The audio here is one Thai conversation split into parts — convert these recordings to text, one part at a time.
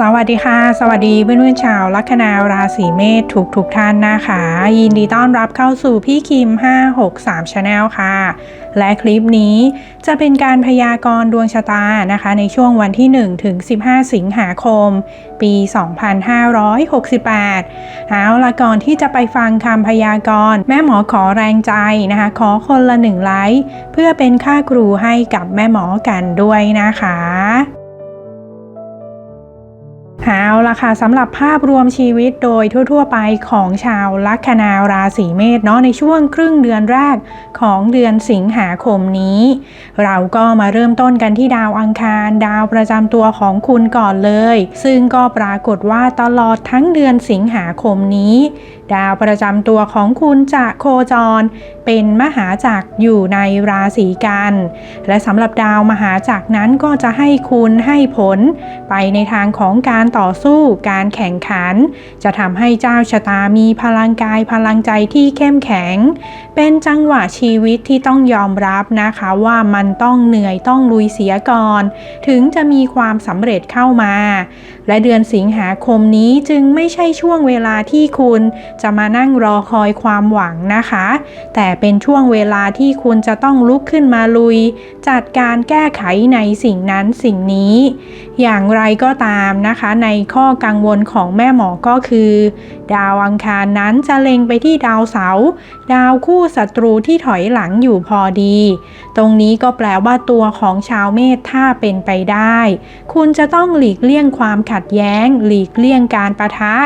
สวัสดีค่ะ สวัสดีเพื่อนๆชาวลัคนาราศีเมษทุกทุกๆท่านนะคะ ยินดีต้อนรับเข้าสู่พี่คิม 563 Channel ค่ะ และคลิปนี้จะเป็นการพยากรณ์ดวงชะตานะคะ ในช่วงวันที่ 1 ถึง 15 สิงหาคม ปี 2568 เอาละก่อนที่จะไปฟังคำพยากรณ์แม่หมอขอแรงใจนะคะ ขอคนละหนึ่งไลค์เพื่อเป็นค่าครูให้กับแม่หมอกันด้วยนะคะ เอาละค่ะสำหรับภาพรวมชีวิตโดยทั่ว ๆ ไปของชาวลัคนาราศีเมษเนาะในช่วงครึ่งเดือนแรกของเดือนสิงหาคมนี้ เราก็มาเริ่มต้นกันที่ดาวอังคาร ดาวประจำตัวของคุณก่อนเลย ซึ่งก็ปรากฏว่าตลอดทั้งเดือนสิงหาคมนี้ดาวประจำตัวของคุณจะโคจร เป็นมหาจักรอยู่ในราศีกัน และสำหรับดาวมหาจักรนั้นก็จะให้คุณให้ผล ไปในทางของการต่อสู้การแข่งขัน จะทำให้เจ้าชะตามีพลังกายพลังใจที่เข้มแข็ง เป็นจังหวะชีวิตที่ต้องยอมรับนะคะว่ามันต้องเหนื่อยต้องลุยเสียก่อน ถึงจะมีความสำเร็จเข้ามา และเดือนสิงหาคมนี้จึงไม่ใช่ช่วงเวลาที่คุณจะมานั่งรอคอยความหวังนะคะ แต่เป็นช่วงเวลาที่คุณจะต้องลุกขึ้นมาลุย จัดการแก้ไขในสิ่งนั้นสิ่งนี้ อย่างไรก็ตามนะคะ ในข้อกังวลของแม่หมอก็คือดาวอังคารนั้นจะเล็งไปที่ดาวเสาร์ดาวคู่ศัตรูที่ถอยหลังอยู่พอดี ตรงนี้ก็แปลว่าตัวของชาวเมษถ้าเป็นไปได้ คุณจะต้องหลีกเลี่ยงความขัดแย้ง หลีกเลี่ยงการประทะ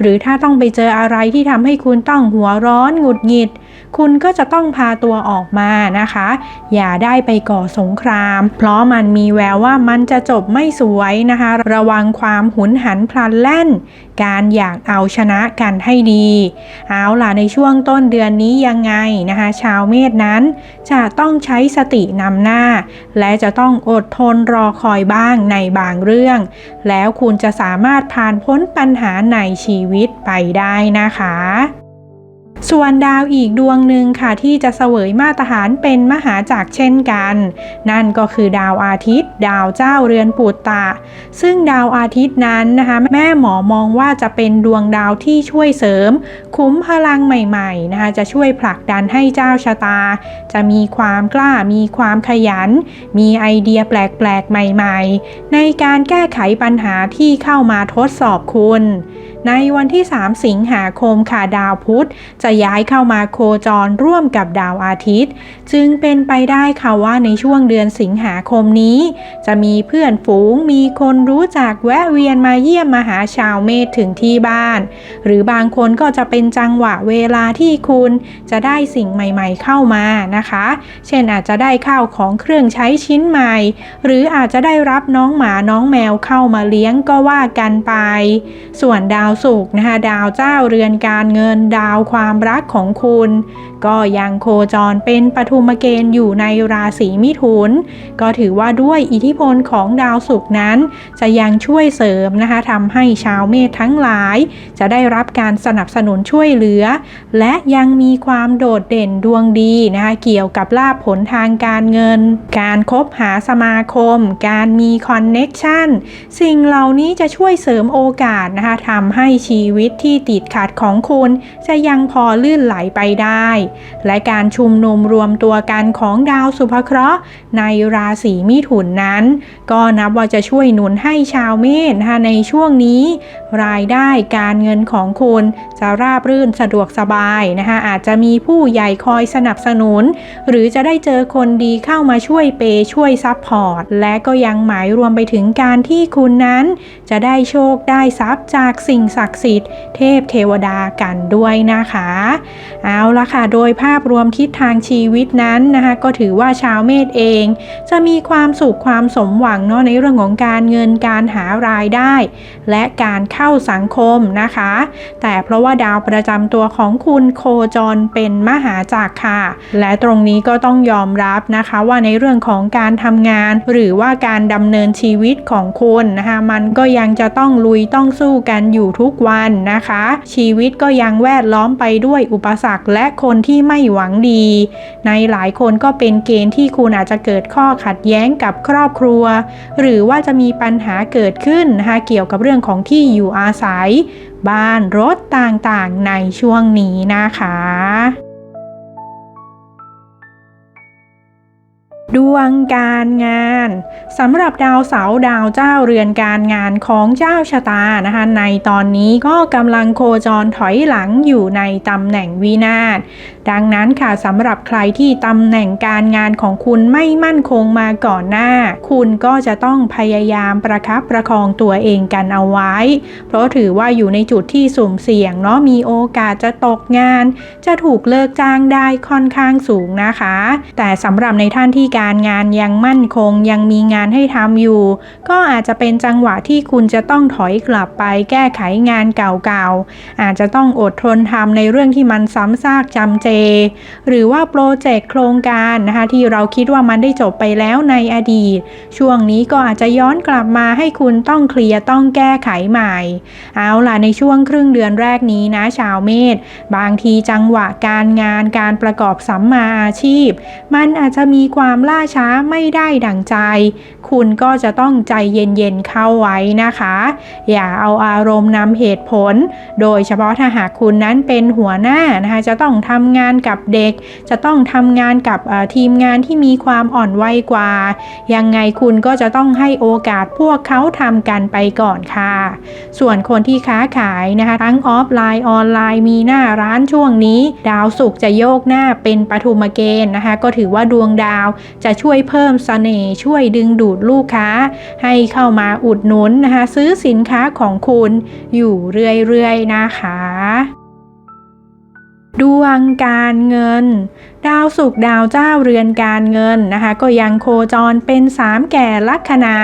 หรือถ้าต้องไปเจออะไรที่ทำให้คุณต้องหัวร้อนหงุดหงิด คุณก็จะต้องพาตัวออกมานะคะ อย่าได้ไปก่อสงคราม เพราะมันมีแววว่ามันจะจบไม่สวยนะคะ ระวังความหุนหันพลันแล่น การอยากเอาชนะกันให้ดี เอาล่ะในช่วงต้นเดือนนี้ยังไงนะคะ ชาวเมษนั้น จะต้องใช้สตินำหน้า และจะต้องอดทนรอคอยบ้างในบางเรื่อง แล้วคุณจะสามารถผ่านพ้นปัญหาในชีวิตไปได้นะคะ ส่วนดาวอีกดวงหนึ่งค่ะที่จะเสวยมาตรฐานเป็นมหาจักรเช่นกัน นั่นก็คือดาวอาทิตย์ ดาวเจ้าเรือนปุตตะ ซึ่งดาวอาทิตย์นั้นนะคะ แม่หมอมองว่าจะเป็นดวงดาวที่ช่วยเสริม คุ้มพลังใหม่ๆนะคะจะช่วยผลักดันให้เจ้าชะตา จะมีความกล้ามีความขยัน มีไอเดียแปลกๆใหม่ ๆ ในการแก้ไขปัญหาที่เข้ามาทดสอบคุณในวันที่ 3 สิงหาคมค่ะดาวพุธ จะย้ายเข้ามาโคจรร่วมกับดาวอาทิตย์ จึงเป็นไปได้ค่ะว่าในช่วงเดือนสิงหาคมนี้ จะมีเพื่อนฝูงมีคนรู้จักแวะเวียนมาเยี่ยมมาหาชาวเมษถึงที่บ้าน หรือบางคนก็จะเป็นจังหวะเวลาที่คุณจะได้สิ่งใหม่ๆเข้ามานะคะ เช่นอาจจะได้ข้าวของเครื่องใช้ชิ้นใหม่ หรืออาจจะได้รับน้องหมาน้องแมวเข้ามาเลี้ยงก็ว่ากันไป ส่วนดาวศุกร์นะคะดาวเจ้าเรือนการเงินดาวความรักของคุณ ก็ยังโคจรเป็นปฐุมเกณฑ์อยู่ในราศีมิถุน ก็ถือว่าด้วยอิทธิพลของดาวศุกนั้น จะยังช่วยเสริมนะคะทำให้ชาวเมษทั้งหลาย จะได้รับการสนับสนุนช่วยเหลือ และยังมีความโดดเด่นดวงดีนะคะเกี่ยวกับลาภผลทางการเงิน การคบหาสมาคม การมีคอนเน็กชันสิ่งเหล่านี้จะช่วยเสริมโอกาสนะคะทำใให้ชีวิตที่ติดขัดของคุณ จะยังพอลื่นไหลไปได้ และการชุมนุมรวมตัวกันของดาวสุภเคราะห์ในราศีมิถุนนั้น ก็นับว่าจะช่วยหนุนให้ชาวเมษนะคะในช่วงนี้รายได้การเงินของคุณจะราบรื่นสะดวกสบายนะคะอาจจะมีผู้ใหญ่คอยสนับสนุน หรือจะได้เจอคนดีเข้ามาช่วยเปย์ช่วยซัพพอร์ต และก็ยังหมายรวมไปถึงการที่คุณนั้น จะได้โชคได้ทรัพย์จากสิ่งศักดิ์สิทธิ์ เทพเทวดากันด้วยนะคะ เอาละค่ะ โดยภาพรวมทิศทางชีวิตนั้นนะคะก็ถือว่าชาวเมษเอง จะมีความสุขความสมหวังเนาะในเรื่องของการเงินการหารายได้ และการเข้าสังคมนะคะ แต่เพราะว่าดาวประจำตัวของคุณโคจรเป็นมหาจักรค่ะ และตรงนี้ก็ต้องยอมรับนะคะว่าในเรื่องของการทำงาน หรือว่าการดำเนินชีวิตของคุณนะคะมันก็ยังจะต้องลุยต้องสู้กันอยู่ทุกวันนะคะ ชีวิตก็ยังแวดล้อมไปด้วยอุปสรรคและคนที่ไม่หวังดี ในหลายคนก็เป็นเกณฑ์ที่คุณอาจจะเกิดข้อขัดแย้งกับครอบครัว หรือว่าจะมีปัญหาเกิดขึ้นนะคะเกี่ยวกับเรื่องของที่อยู่อาศัย บ้านรถต่างๆในช่วงนี้นะคะ ดวงการงานสำหรับดาวเสาดาวเจ้าเรือนการงานของเจ้าชะตานะคะในตอนนี้ก็กำลังโคจรถอยหลังอยู่ในตำแหน่งวินาศดังนั้นค่ะสำหรับใครที่ตำแหน่งการงานของคุณไม่มั่นคงมาก่อนหน้า คุณก็จะต้องพยายามประคับประคองตัวเองกันเอาไว้ เพราะถือว่าอยู่ในจุดที่สุ่มเสี่ยงเนาะมีโอกาสจะตกงาน จะถูกเลิกจ้างได้ค่อนข้างสูงนะคะ แต่สำหรับในท่านที่การงานยังมั่นคงยังมีงานให้ทำอยู่ ก็อาจจะเป็นจังหวะที่คุณจะต้องถอยกลับไปแก้ไขงานเก่าๆ อาจจะต้องอดทนทำในเรื่องที่มันซ้ำซากจำเจ หรือว่าโปรเจกต์โครงการนะคะที่เราคิดว่ามันได้จบไปแล้วในอดีต ช่วงนี้ก็อาจจะย้อนกลับมาให้คุณต้องเคลียร์ต้องแก้ไขใหม่ เอาล่ะในช่วงครึ่งเดือนแรกนี้นะชาวเมษบางทีจังหวะการงานการประกอบสัมมาอาชีพ มันอาจจะมีความล่าช้าไม่ได้ดังใจ คุณก็จะต้องใจเย็นๆเข้าไว้นะคะ อย่าเอาอารมณ์นำเหตุผล โดยเฉพาะถ้าหากคุณนั้นเป็นหัวหน้านะคะจะต้องทำงานกับเด็ก จะต้องทำงานกับทีมงานที่มีความอ่อนวัยกว่า ยังไงคุณก็จะต้องให้โอกาสพวกเขาทำกันไปก่อนค่ะ ส่วนคนที่ค้าขายนะคะทั้งออฟไลน์ออนไลน์มีหน้าร้านช่วงนี้ ดาวศุกร์จะโยกหน้าเป็นปฐุมเกณฑ์นะคะ ก็ถือว่าดวงดาวจะช่วยเพิ่มเสน่ห์ช่วยดึงดูดลูกค้า ให้เข้ามาอุดหนุนนะคะซื้อสินค้าของคุณอยู่เรื่อยๆนะคะดวงการเงิน ดาวศุกดาวเจ้าเรือนการเงินนะคะก็ยังโคจรเป็นสามแก่ลัคนา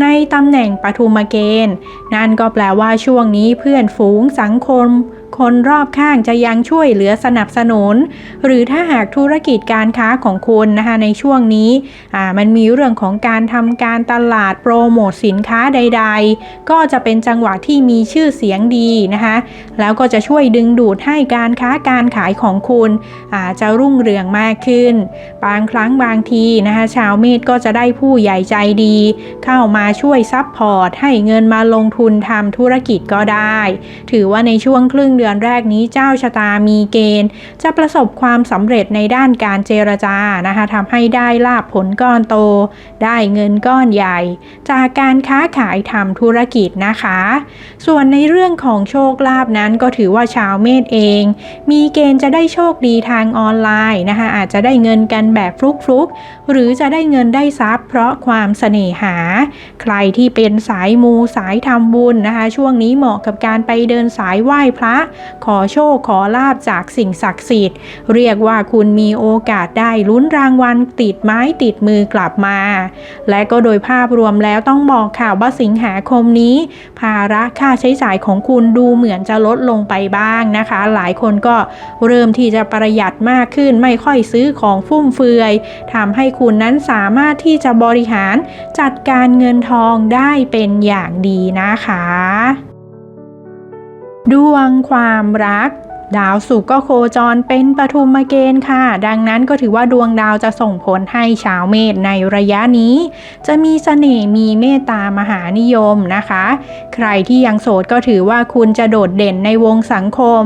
ในตำแหน่งปฐุมเกณฑ์ นั่นก็แปลว่าช่วงนี้เพื่อนฝูงสังคม คนรอบข้างจะยังช่วยเหลือสนับสนุน หรือถ้าหากธุรกิจการค้าของคุณนะคะในช่วงนี้มันมีเรื่องของการทำการตลาดโปรโมทสินค้าใด ๆ ก็จะเป็นจังหวะที่มีชื่อเสียงดีนะคะแล้วก็จะช่วยดึงดูดให้การค้าการขายของคุณอาจจะรุ่งเรืองมากขึ้น บางครั้งบางทีนะคะชาวเมษก็จะได้ผู้ใหญ่ใจดี เข้ามาช่วยซัพพอร์ตให้เงินมาลงทุนทำธุรกิจก็ได้ ถือว่าในช่วงครึ่งเดือนแรกนี้เจ้าชะตามีเกณฑ์ จะประสบความสำเร็จในด้านการเจรจานะคะทำให้ได้ลาบผลก้อนโต ได้เงินก้อนใหญ่ จากการค้าขายทำธุรกิจนะคะ ส่วนในเรื่องของโชคลาภนั้นก็ถือว่าชาวเมษเอง มีเกณฑ์จะได้โชคดีทางออนไลน์นะคะอาจจะได้เงินกันแบบฟลุกๆ หรือจะได้เงินได้ทรัพย์ เพราะความเสน่หา ใครที่เป็นสายมูสายทำบุญนะคะ ช่วงนี้เหมาะกับการไปเดินสายไหว้พระขอโชคขอลาบจากสิ่งศักดิ์สิทธิ์ เรียกว่าคุณมีโอกาสได้ลุ้นรางวัลติดไม้ติดมือกลับมา และก็โดยภาพรวมแล้วต้องบอกข่าวว่าสิงหาคมนี้ ภาระค่าใช้จ่ายของคุณดูเหมือนจะลดลงไปบ้างนะคะ หลายคนก็เริ่มที่จะประหยัดมากขึ้นไม่ค่อยซื้อของฟุ่มเฟือยทำให้คุณนั้นสามารถที่จะบริหารจัดการเงินทองได้เป็นอย่างดีนะคะ ดวงความรัก ดาวศุกร์ก็โคจรเป็นปฐุมเกณฑ์ค่ะ ดังนั้นก็ถือว่าดวงดาวจะส่งผลให้ชาวเมษในระยะนี้ จะมีเสน่ห์มีเมตตามหานิยมนะคะ ใครที่ยังโสดก็ถือว่าคุณจะโดดเด่นในวงสังคม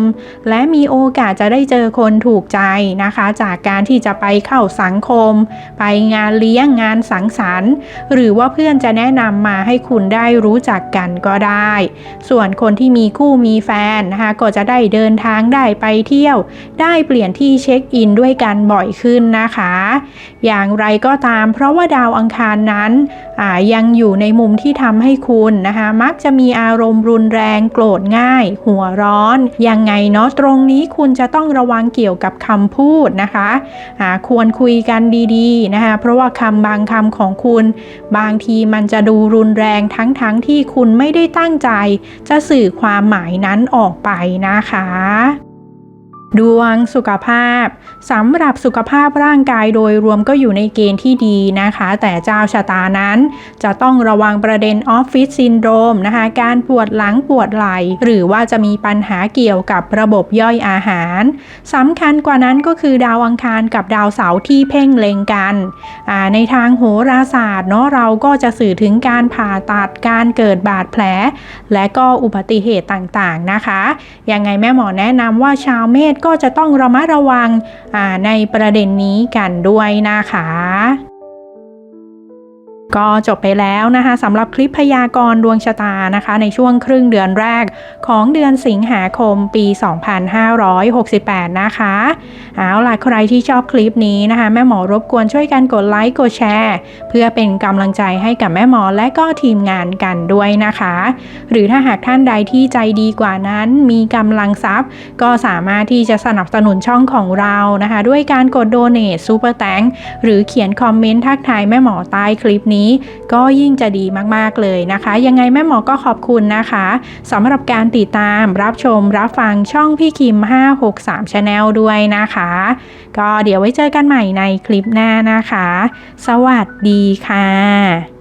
และมีโอกาสจะได้เจอคนถูกใจนะคะ จากการที่จะไปเข้าสังคม ไปงานเลี้ยงงานสังสรรค์ หรือว่าเพื่อนจะแนะนำมาให้คุณได้รู้จักกันก็ได้ ส่วนคนที่มีคู่มีแฟนนะคะก็จะได้เดินทางได้ไปเที่ยว ได้เปลี่ยนที่เช็คอินด้วยกันบ่อยขึ้นนะคะ อย่างไรก็ตาม เพราะว่าดาวอังคารนั้นยังอยู่ในมุมที่ทำให้คุณนะคะ มักจะมีอารมณ์รุนแรงโกรธง่าย หัวร้อน ยังไงเนาะตรงนี้คุณจะต้องระวังเกี่ยวกับคำพูดนะคะอ่าควรคุยกันดีๆนะคะ เพราะว่าคำบางคำของคุณ บางทีมันจะดูรุนแรงทั้งๆทที่คุณไม่ได้ตั้งใจ จะสื่อความหมายนั้นออกไปนะคะ ดวงสุขภาพสำหรับสุขภาพร่างกายโดยรวมก็อยู่ในเกณฑ์ที่ดีนะคะ แต่เจ้าชะตานั้นจะต้องระวังประเด็นออฟฟิศซินโดรมนะคะ การปวดหลังปวดไหล่หรือว่าจะมีปัญหาเกี่ยวกับระบบย่อยอาหารสำคัญกว่านั้นก็คือดาวอังคารกับดาวเสาร์ที่เพ่งเล็งกัน ในทางโหราศาสตร์เนาะเราก็จะสื่อถึงการผ่าตัดการเกิดบาดแผล และก็อุบัติเหตุต่างๆนะคะยังไงแม่หมอแนะนำว่าชาวเมษก็จะต้องระมัดระวังในประเด็นนี้กันด้วยนะคะ ก็จบไปแล้วนะคะสำหรับคลิปพยากรณ์ดวงชะตานะคะ ในช่วงครึ่งเดือนแรกของเดือนสิงหาคมปี 2568 นะคะเอาล่ะใครที่ชอบคลิปนี้นะคะ แม่หมอรบกวนช่วยกันกดไลค์กดแชร์ เพื่อเป็นกำลังใจให้กับแม่หมอและก็ทีมงานกันด้วยนะคะ หรือถ้าหากท่านใดที่ใจดีกว่านั้นมีกำลังทรัพย์ ก็สามารถที่จะสนับสนุนช่องของเรานะคะ ด้วยการกดโดเน t ซูเปอร์แตงหรือเขียนคอมเมนต์ทักทายแม่หมอใต้คลิปนี้นี้ก็ยิ่งจะดีมากๆเลยนะคะ ยังไงแม่หมอก็ขอบคุณนะคะสำหรับการติดตามรับชมรับฟังช่องพี่คิม 563 Channel ด้วยนะคะ ก็เดี๋ยวไว้เจอกันใหม่ในคลิปหน้านะคะ สวัสดีค่ะ